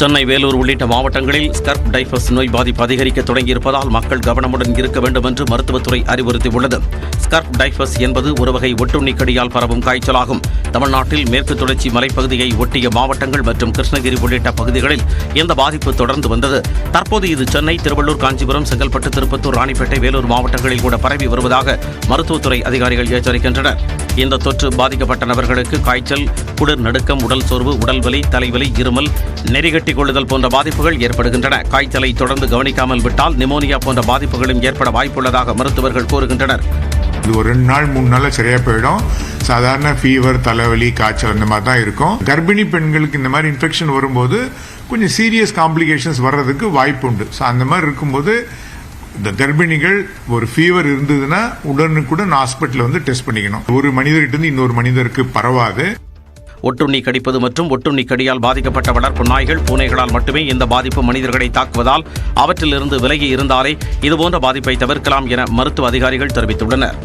சென்னை வேலூர் உள்ளிட்ட மாவட்டங்களில் ஸ்கர்ப் டைஃபஸ் நோய் பாதிப்பு அதிகரிக்க தொடங்கியிருப்பதால் மக்கள் கவனமுடன் இருக்க வேண்டும் என்று மருத்துவத்துறை அறிவுறுத்தியுள்ளது. ஸ்கர்ப் டைஃபஸ் என்பது ஒரு வகை ஒட்டுண்ணிக்கடியால் பரவும் காய்ச்சலாகும். தமிழ்நாட்டில் மேற்கு தொடர்ச்சி மலைப்பகுதியை ஒட்டிய மாவட்டங்கள் மற்றும் கிருஷ்ணகிரி உள்ளிட்ட பகுதிகளில் இந்த பாதிப்பு தொடர்ந்து வந்தது. தற்போது இது சென்னை திருவள்ளூர் காஞ்சிபுரம் செங்கல்பட்டு திருப்பத்தூர் ராணிப்பேட்டை வேலூர் மாவட்டங்களில் கூட பரவி வருவதாக மருத்துவத்துறை அதிகாரிகள் எச்சரிக்கின்றனர். இந்த தொற்று பாதிக்கப்பட்ட நபர்களுக்கு காய்ச்சல் குளிர் நடுக்கம் உடல் சோர்வு உடல் வலி தலைவலி இருமல் நெறிகட்டி கொள்ளுதல் போன்ற பாதிப்புகள் ஏற்படுகின்றன. காய்ச்சலை தொடர்ந்து கவனிக்காமல் விட்டால் நிமோனியா போன்ற பாதிப்புகளும் ஏற்பட வாய்ப்புள்ளதாக மருத்துவர்கள் கூறுகின்றனர். இது ஒரு ரெண்டு நாள் மூணு நாளில் சரியா போயிடும். சாதாரண ஃபீவர் தலைவலி காய்ச்சல் அந்த மாதிரி தான் இருக்கும். கர்ப்பிணி பெண்களுக்கு இந்த மாதிரி இன்ஃபெக்ஷன் வரும்போது கொஞ்சம் சீரியஸ் காம்ப்ளிகேஷன்ஸ் வர்றதுக்கு வாய்ப்பு உண்டு. ஸோ அந்த மாதிரி இருக்கும்போது இந்த கர்ப்பிணிகள் ஒரு ஃபீவர் இருந்ததுன்னா உடனுக்குடன் ஹாஸ்பிட்டலில் வந்து டெஸ்ட் பண்ணிக்கணும். ஒரு மனிதர்கிட்ட இருந்து இன்னொரு மனிதருக்கு பரவாது. ஒட்டுண்ணி கடிப்பது மற்றும் ஒட்டுண்ணி கடியால் பாதிக்கப்பட்ட வளர்ப்பு நாய்கள் பூனைகளால் மட்டுமே இந்த பாதிப்பு மனிதர்களை தாக்குவதால் அவற்றிலிருந்து விலகி இருந்தாலே இதுபோன்ற பாதிப்பை தவிர்க்கலாம் என மருத்துவ அதிகாரிகள் தெரிவித்துள்ளனர்.